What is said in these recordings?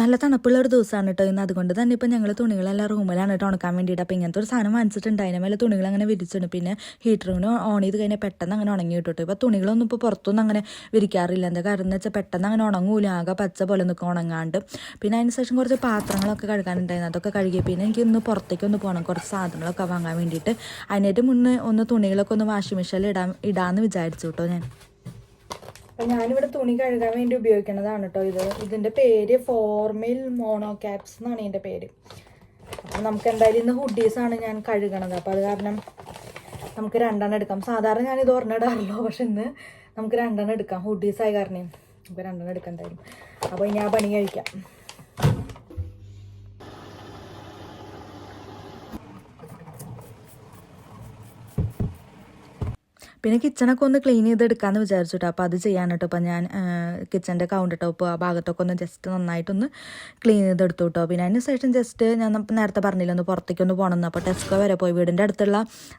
നല്ല തണുപ്പുള്ള ഒരു ദിവസമാണ് കേട്ടോ ഇന്ന്. അതുകൊണ്ട് തന്നെ ഇപ്പം ഞങ്ങൾ തുണികളെല്ലാം റൂമിലാണ് കേട്ടോ ഉണക്കാൻ വേണ്ടിയിട്ട്. അപ്പോൾ ഇങ്ങനത്തെ ഒരു സാധനം വാങ്ങിച്ചിട്ടുണ്ട്. അതിന് മേലെ തുണികൾ അങ്ങനെ വിരിച്ചിട്ടുണ്ട് പിന്നെ ഹീറ്ററിന് ഓൺ ചെയ്ത് കഴിഞ്ഞാൽ പെട്ടെന്ന് അങ്ങനെ ഉണങ്ങി കിട്ടും ഇപ്പോൾ തുണികളൊന്നും ഇപ്പോൾ പുറത്തൊന്നും അങ്ങനെ വിരിക്കാറില്ല. എന്താ കാരണം എന്ന് വെച്ചാൽ പെട്ടെന്ന് അങ്ങനെ ഉണങ്ങൂല. ആകെ പച്ച പോലെ നിൽക്കും ഉണങ്ങാണ്ട്. പിന്നെ അതിന് ശേഷം കുറച്ച് പാത്രങ്ങളൊക്കെ കഴുകാനുണ്ടായിരുന്നു. അതൊക്കെ കഴുകി. പിന്നെ എനിക്ക് ഇന്ന് പുറത്തേക്ക് ഒന്ന് പോകണം കുറച്ച് സാധനങ്ങളൊക്കെ വാങ്ങാൻ വേണ്ടിയിട്ട്. അതിനായിട്ട് മുന്നേ ഒന്ന് തുണികളൊക്കെ ഒന്ന് വാഷിംഗ് മെഷീനിൽ ഇടാൻ ഇടാമെന്ന് വിചാരിച്ചു കേട്ടോ ഞാൻ. അപ്പം ഞാനിവിടെ തുണി കഴുകാൻ വേണ്ടി ഉപയോഗിക്കുന്നതാണ് കേട്ടോ ഇത്. ഇതിന്റെ പേര് ഫോർമിൽ മോണോ ക്യാപ്സ് എന്നാണ് ഇതിന്റെ പേര്. അപ്പം നമുക്ക് എന്തായാലും ഇന്ന് ഹുഡീസാണ് ഞാൻ കഴുകണത്. അപ്പോൾ അത് കാരണം നമുക്ക് രണ്ടെണ്ണം എടുക്കാം. സാധാരണ ഞാൻ ഇത് ഒരെണ്ണം ഇടാറുള്ളൂ പക്ഷെ ഇന്ന് നമുക്ക് രണ്ടെണ്ണം എടുക്കാം. ഹുഡീസായ കാരണം. നമുക്ക് രണ്ടെണ്ണം എടുക്കാം എന്തായാലും. അപ്പോൾ ഇനി ആ പണി കഴിക്കാം. പിന്നെ കിച്ചണൊക്കെ ഒന്ന് ക്ലീൻ ചെയ്തെടുക്കാമെന്ന് വിചാരിച്ചു കേട്ടോ അപ്പോൾ അത് ചെയ്യാൻ കേട്ടോ അപ്പോൾ ഞാൻ കിച്ചന്റെ കൗണ്ടർ ടോപ്പ് ആ ഭാഗത്തൊക്കെ ഒന്ന് ജസ്റ്റ് നന്നായിട്ടൊന്ന് ക്ലീൻ ചെയ്തെടുത്തു കേട്ടോ പിന്നെ അതിന് ശേഷം ജസ്റ്റ് ഞാൻ നേരത്തെ പറഞ്ഞില്ല ഒന്ന് പുറത്തേക്ക് ഒന്ന് പോകണമെന്ന് അപ്പോൾ ടെസ്കോ വരെ പോയി. വീടിന്റെ അടുത്തുള്ള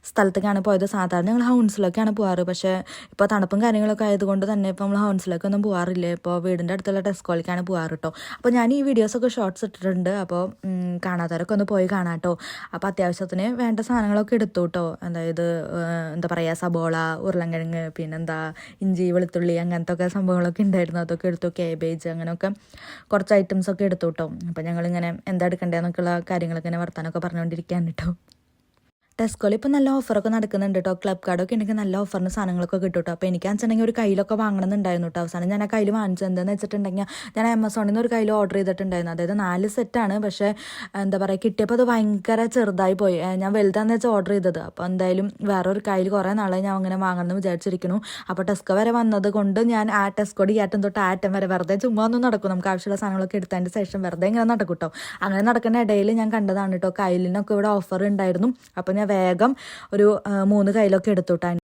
സ്ഥലത്തേക്കാണ് പോയത്. സാധാരണ ഞങ്ങൾ ഹൗൺസിലൊക്കെയാണ് പോകാറ് പക്ഷേ ഇപ്പോൾ തണുപ്പും കാര്യങ്ങളൊക്കെ ആയതുകൊണ്ട് തന്നെ ഇപ്പോൾ നമ്മൾ ഹൗൺസിലൊക്കെ ഒന്നും പോകാറില്ല ഇപ്പോൾ വീടിന്റെ അടുത്തുള്ള ടെസ്കോയിലേക്കാണ് പോകാറ് കേട്ടോ അപ്പോൾ ഞാൻ ഈ വീഡിയോസൊക്കെ ഷോർട്സ് ഇട്ടിട്ടുണ്ട്. അപ്പോൾ കാണാത്തവരൊക്കെ ഒന്ന് പോയി കാണാം കേട്ടോ അപ്പോൾ അത്യാവശ്യത്തിന് വേണ്ട സാധനങ്ങളൊക്കെ എടുത്തു കേട്ടോ അതായത് എന്താ പറയുക സബോള ഉരുളൻകിഴങ്ങ് പിന്നെന്താ ഇഞ്ചി വെളുത്തുള്ളി അങ്ങനത്തെ ഒക്കെ സംഭവങ്ങളൊക്കെ ഉണ്ടായിരുന്നു. അതൊക്കെ എടുത്തു കേബേജ് അങ്ങനെയൊക്കെ കുറച്ച് ഐറ്റംസ് ഒക്കെ എടുത്തു കേട്ടോ അപ്പോൾ ഞങ്ങളിങ്ങനെ എന്താ എടുക്കേണ്ടതെന്നൊക്കെയുള്ള കാര്യങ്ങളൊക്കെ ഇങ്ങനെ വർത്താനമൊക്കെ പറഞ്ഞുകൊണ്ടിരിക്കുകയാണ് കേട്ടോ ടെസ്കോയിൽ ഇപ്പോൾ നല്ല ഓഫറൊക്കെ നടക്കുന്നുണ്ട് കേട്ടോ ക്ലബ് കാർഡൊക്കെ ഉണ്ടെങ്കിൽ നല്ല ഓഫറിന് സാധനങ്ങളൊക്കെ കിട്ടും കേട്ടോ അപ്പോൾ എനിക്ക് വെച്ചിട്ടുണ്ടെങ്കിൽ ഒരു കയ്യിലൊക്കെ വാങ്ങണമെന്നുണ്ടായിരുന്നു കേട്ടോ അവസാനം. ഞാൻ ആ കയ്യിൽ വാങ്ങിച്ചത് എന്താണെന്ന് വെച്ചിട്ടുണ്ടെങ്കിൽ ഞാൻ ആമസോണിൽ നിന്ന് ഒരു കയ്യിൽ ഓർഡർ ചെയ്തിട്ടുണ്ടായിരുന്നു. അതായത് നാല് സെറ്റാണ് പക്ഷേ എന്താ പറയുക കിട്ടിയപ്പോൾ അത് ഭയങ്കര ചെറുതായി പോയി. ഞാൻ വലുതാന്ന് വെച്ചാൽ ഓർഡർ ചെയ്തത്. അപ്പോൾ എന്തായാലും വേറൊരു കയ്യിൽ കുറേ നാളെ ഞാൻ അങ്ങനെ വാങ്ങണമെന്ന് വിചാരിച്ചിരിക്കുന്നു. അപ്പോൾ ടെസ്കോ വരെ വന്നത് കൊണ്ട് ഞാൻ ആ ടെസ്കോട് ഈ ആറ്റം തൊട്ട് ആറ്റം വരെ വെറുതെ ചുമ്മാ ഒന്നും നടക്കും. നമുക്ക് ആവശ്യമുള്ള സാധനങ്ങളൊക്കെ എടുത്തതിന്റെ ശേഷം വെറുതെ ഇങ്ങനെ നടക്കും കേട്ടോ അങ്ങനെ നടക്കുന്ന ഇടയിൽ ഞാൻ കണ്ടതാണ് കേട്ടോ കയ്യിലിനൊക്കെ ഇവിടെ ഓഫർ ഉണ്ടായിരുന്നു. അപ്പോൾ ഞാൻ വേഗം ഒരു മൂന്ന് കയ്യിലൊക്കെ എടുത്തുട്ടാൻ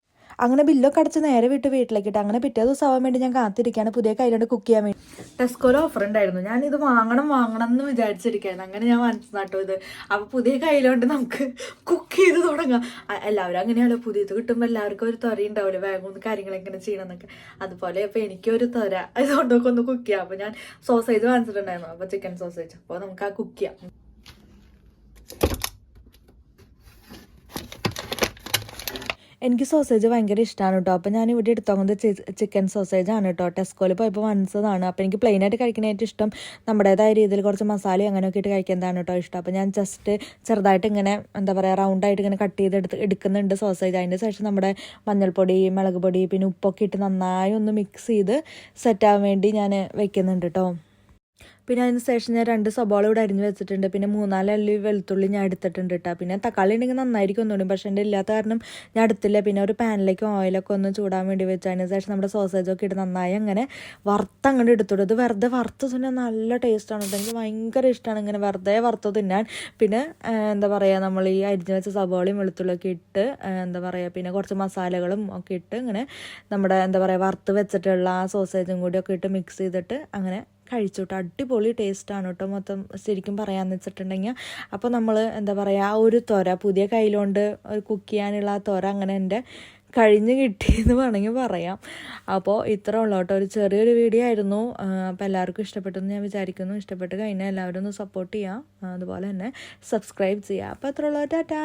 അങ്ങനെ ബില്ലൊക്കെ അടച്ച് നേരെ വിട്ട് വീട്ടിലേക്ക് ഇട്ട് അങ്ങനെ പിറ്റേ ദിവസം ആവാൻ വേണ്ടി ഞാൻ കാത്തിരിക്കുകയാണ് പുതിയ കയ്യിലോട്ട് കുക്ക് ചെയ്യാൻ വേണ്ടി. ടെസ്കോയിൽ ഓഫർ ഉണ്ടായിരുന്നു ഞാൻ ഇത് വാങ്ങണം വാങ്ങണം എന്ന് വിചാരിച്ചിരിക്കുകയാണ് അങ്ങനെ ഞാൻ മനസ്സിലാട്ടോ ഇത്. അപ്പോൾ പുതിയ കയ്യിലോട്ട് നമുക്ക് കുക്ക് ചെയ്ത് തുടങ്ങാം. എല്ലാവരും അങ്ങനെയാണല്ലോ. പുതിയത് കിട്ടുമ്പോൾ എല്ലാവർക്കും ഒരു തൊര ഉണ്ടാവില്ല വേഗം ഒന്ന് കാര്യങ്ങൾ എങ്ങനെ ചെയ്യണം എന്നൊക്കെ അതുപോലെ ഇപ്പൊ എനിക്കൊരു തൊര ഇതുകൊണ്ടൊക്കെ ഒന്ന് കുക്ക് ചെയ്യാം. അപ്പോൾ ഞാൻ സോസേജ് വാങ്ങിച്ചിട്ടുണ്ടായിരുന്നു. അപ്പോൾ ചിക്കൻ സോസേജ്. അപ്പോൾ നമുക്ക് ആ കുക്ക് ചെയ്യാം. എനിക്ക് സോസേജ് ഭയങ്കര ഇഷ്ടമാണ് കേട്ടോ അപ്പോൾ ഞാൻ ഇവിടെ എടുത്തോന്നത് ചിക്കൻ സോസേജ് ആണ് കേട്ടോ ടെസ്കോയിൽ പോയപ്പോൾ വാങ്ങിച്ചതാണ് അപ്പോൾ എനിക്ക് പ്ലെയിനായിട്ട് ആയിട്ട് ഏറ്റവും ഇഷ്ടം നമ്മുടേതായ രീതിയിൽ കുറച്ച് മസാലയും അങ്ങനെയൊക്കെ ഇട്ട് കഴിക്കുന്നതാണ് കേട്ടോ ഇഷ്ടം. അപ്പോൾ ഞാൻ ജസ്റ്റ് ചെറുതായിട്ട് ഇങ്ങനെ എന്താ പറയുക റൗണ്ടായിട്ട് ഇങ്ങനെ കട്ട് ചെയ്ത് എടുത്ത് എടുക്കുന്നുണ്ട് സോസേജ് അതിന്റെ ശേഷം നമ്മുടെ മഞ്ഞൾപ്പൊടി മുളക് പൊടി പിന്നെ ഉപ്പൊക്കെ ഇട്ട് നന്നായി ഒന്ന് മിക്സ് ചെയ്ത് സെറ്റ് ആവാൻ വേണ്ടി ഞാൻ വെക്കുന്നുണ്ട് കേട്ടോ പിന്നെ അതിന് ശേഷം ഞാൻ രണ്ട് സബോള ഇവിടെ അരിഞ്ഞ് വെച്ചിട്ടുണ്ട്. പിന്നെ മൂന്നാൽ അല്ലി വെളുത്തുള്ളി ഞാൻ എടുത്തിട്ടുണ്ട് കേട്ടോ പിന്നെ തക്കാളി ഉണ്ടെങ്കിൽ നന്നായിരിക്കും ഒന്നുകൂടി പക്ഷേ എന്റെ ഇല്ലാത്ത കാരണം ഞാൻ എടുത്തില്ല. പിന്നെ ഒരു പാനിലേക്ക് ഓയിലൊക്കെ ഒന്ന് ചൂടാൻ വേണ്ടി വെച്ചു. അതിന് ശേഷം നമ്മുടെ സോസേജൊക്കെ ഇട്ട് നന്നായി അങ്ങനെ വറുത്ത് അങ്ങോട്ട് എടുത്തോളൂ ഇത് വെറുതെ വറുത്ത് തിന്നാൻ നല്ല ടേസ്റ്റാണ് എനിക്ക് ഭയങ്കര ഇഷ്ടമാണ് ഇങ്ങനെ വെറുതെ വറുത്ത് തിന്നാൻ. പിന്നെ എന്താ പറയുക നമ്മൾ ഈ അരിഞ്ഞ് വെച്ച സബോളയും വെളുത്തുള്ളിയൊക്കെ ഇട്ട് എന്താ പറയുക പിന്നെ കുറച്ച് മസാലകളും ഒക്കെ ഇട്ട് ഇങ്ങനെ നമ്മുടെ എന്താ പറയുക വറുത്ത് വെച്ചിട്ടുള്ള ആ സോസേജും കൂടി ഒക്കെ ഇട്ട് മിക്സ് ചെയ്തിട്ട് അങ്ങനെ കഴിച്ചു കേട്ടോ അടിപൊളി ടേസ്റ്റാണ് കേട്ടോ മൊത്തം ശരിക്കും പറയാമെന്ന് വെച്ചിട്ടുണ്ടെങ്കിൽ. അപ്പോൾ നമ്മൾ എന്താ പറയുക ആ ഒരു തൊര പുതിയ കയ്യിലുകൊണ്ട് കുക്ക് ചെയ്യാനുള്ള ആ തൊര അങ്ങനെ എന്റെ കഴിഞ്ഞ് കിട്ടിയെന്ന് വേണമെങ്കിൽ പറയാം. അപ്പോൾ ഇത്ര ഉള്ളൂ കേട്ടോ. ഒരു ചെറിയൊരു വീഡിയോ ആയിരുന്നു. അപ്പോൾ എല്ലാവർക്കും ഇഷ്ടപ്പെട്ടെന്ന് ഞാൻ വിചാരിക്കുന്നു. ഇഷ്ടപ്പെട്ട് കഴിഞ്ഞാൽ എല്ലാവരും ഒന്ന് സപ്പോർട്ട് ചെയ്യാം. അതുപോലെ തന്നെ സബ്സ്ക്രൈബ് ചെയ്യുക അപ്പോൾ അത്ര ഉള്ളൂ. ടാറ്റാ.